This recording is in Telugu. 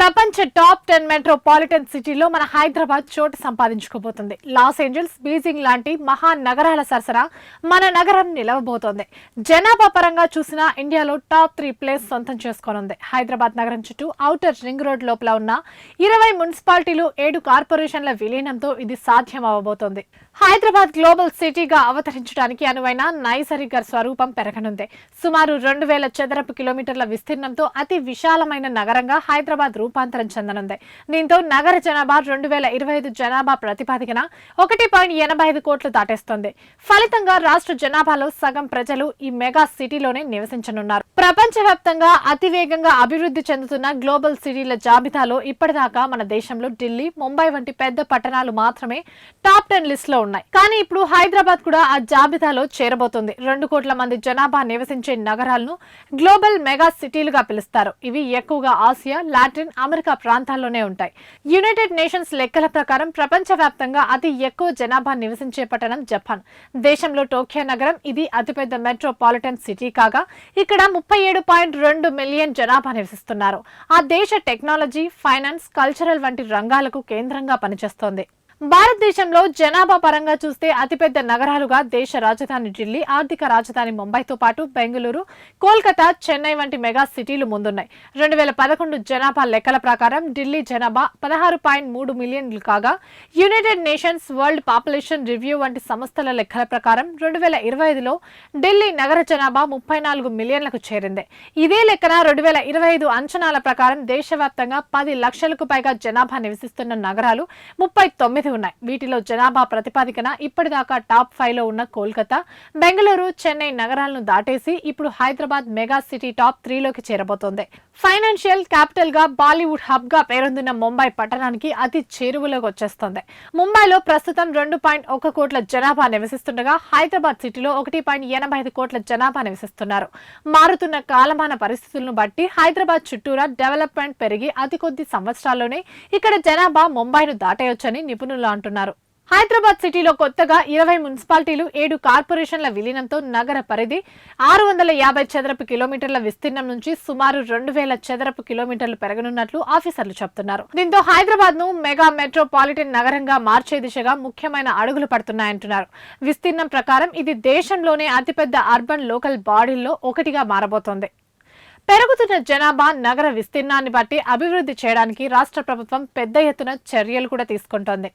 ప్రపంచ టాప్ టెన్ మెట్రోపాలిటన్ సిటీలో మన హైదరాబాద్ చోటు సంపాదించుకోబోతుంది. లాస్ ఏంజల్స్ బీజింగ్ లాంటి మహా నగరాల సరసన మన నగరం నిలవబోతోంది. జనాభా పరంగా చూసినా ఇండియాలో టాప్ త్రీ ప్లేస్ సొంతం చేసుకోనుంది. హైదరాబాద్ నగరం చుట్టూ ఔటర్ రింగ్ రోడ్ లోపల ఉన్న ఇరవై మున్సిపాలిటీలు ఏడు కార్పొరేషన్ల విలీనంతో ఇది సాధ్యం అవ్వబోతోంది హైదరాబాద్ గ్లోబల్ సిటీగా అవతరించడానికి అనువైన నైసర్గిక స్వరూపం పెరగనుంది. సుమారు రెండు వేల చదరపు కిలోమీటర్ల విస్తీర్ణంతో అతి విశాలమైన నగరంగా హైదరాబాద్ రూపాంతరం చెందనుంది. దీంతో నగర జనాభా రెండు వేల ఇరవై ఐదు జనాభా ప్రతిపాదికన ఒకటి పాయింట్ ఎనభై ఐదు కోట్లు దాటేస్తోంది. ఫలితంగా రాష్ట్ర జనాభాలో సగం ప్రజలు ఈ మెగా సిటీలోనే నివసించనున్నారు. ప్రపంచవ్యాప్తంగా అతివేగంగా అభివృద్ధి చెందుతున్న గ్లోబల్ సిటీల జాబితాలో ఇప్పటిదాకా మన దేశంలో ఢిల్లీ ముంబై వంటి పెద్ద పట్టణాలు మాత్రమే టాప్ టెన్ లిస్ట్లో ఉన్నాయి. కానీ ఇప్పుడు హైదరాబాద్ కూడా ఆ జాబితాలో చేరబోతుంది. రెండు కోట్ల మంది జనాభా నివసించే నగరాలను గ్లోబల్ మెగా సిటీలుగా పిలుస్తారు. ఇవి ఎక్కువగా ఆసియా లాటిన్ అమెరికా ప్రాంతాల్లోనే ఉంటాయి. యునైటెడ్ నేషన్స్ లెక్కల ప్రకారం ప్రపంచవ్యాప్తంగా అతి ఎక్కువ జనాభా నివసించే పట్టణం జపాన్. దేశంలో టోక్యో నగరం ఇది అతిపెద్ద మెట్రోపాలిటన్ సిటీ కాగా ఇక్కడ ముప్పై ఏడు పాయింట్ రెండు మిలియన్ జనాభా నివసిస్తున్నారు. ఆ దేశ టెక్నాలజీ ఫైనాన్స్ కల్చరల్ వంటి రంగాలకు కేంద్రంగా పనిచేస్తోంది. భారతదేశంలో జనాభా పరంగా చూస్తే అతిపెద్ద నగరాలుగా దేశ రాజధాని ఢిల్లీ ఆర్థిక రాజధాని ముంబైతో పాటు బెంగళూరు కోల్కతా చెన్నై వంటి మెగా సిటీలు ముందున్నాయి. రెండు వేల పదకొండు జనాభా లెక్కల ప్రకారం ఢిల్లీ జనాభా పదహారు పాయింట్ మూడు మిలియన్లు కాగా united nations world population review వంటి సంస్థల లెక్కల ప్రకారం రెండు వేల ఇరవై ఐదులో ఢిల్లీ నగర జనాభా ముప్పై నాలుగు మిలియన్లకు చేరింది. ఇదే లెక్కన రెండు వేల ఇరవై ఐదు అంచనాల ప్రకారం దేశవ్యాప్తంగా పది లక్షలకు పైగా జనాభా నివసిస్తున్న నగరాలు ముప్పై తొమ్మిది ఉన్నాయి. వీటిలో జనాభా ప్రతిపాదికన ఇప్పటిదాకా టాప్ ఫైవ్లో ఉన్న కోల్కతా బెంగళూరు చెన్నై నగరాలను దాటేసి ఇప్పుడు హైదరాబాద్ మెగా సిటీ టాప్ త్రీలోకి చేరబోతోంది. ఫైనాన్షియల్ క్యాపిటల్గా బాలీవుడ్ హబ్గా పేరొందిన ముంబై పట్టణానికి అతి చేరువలోకి వచ్చేస్తోంది. ముంబైలో ప్రస్తుతం రెండు పాయింట్ ఒక కోట్ల జనాభా నివసిస్తుండగా హైదరాబాద్ సిటీలో ఒకటి పాయింట్ ఎనభై ఐదు కోట్ల జనాభా నివసిస్తున్నారు. మారుతున్న కాలమాన పరిస్థితులను బట్టి హైదరాబాద్ చుట్టూరా డెవలప్మెంట్ పెరిగి అతి కొద్ది సంవత్సరాల్లోనే ఇక్కడ జనాభా ముంబైను దాటేయొచ్చని నిపుణులు అంటున్నారు. హైదరాబాద్ సిటీలో కొత్తగా ఇరవై మున్సిపాలిటీలు ఏడు కార్పొరేషన్ల విలీనంతో నగర పరిధి ఆరు వందల యాభై చదరపు కిలోమీటర్ల విస్తీర్ణం నుంచి సుమారు రెండు వేల చదరపు కిలోమీటర్లు పెరగనున్నట్లు ఆఫీసర్లు చెబుతున్నారు దీంతో హైదరాబాద్ను మెగా మెట్రోపాలిటన్ నగరంగా మార్చే దిశగా ముఖ్యమైన అడుగులు పడుతున్నాయంటున్నారు. విస్తీర్ణం ప్రకారం ఇది దేశంలోనే అతిపెద్ద అర్బన్ లోకల్ బాడీల్లో ఒకటిగా మారబోతోంది. పెరుగుతున్న జనాభా నగర విస్తీర్ణాన్ని బట్టి అభివృద్ధి చేయడానికి రాష్ట్ర ప్రభుత్వం పెద్ద ఎత్తున చర్యలు కూడా తీసుకుంటోంది.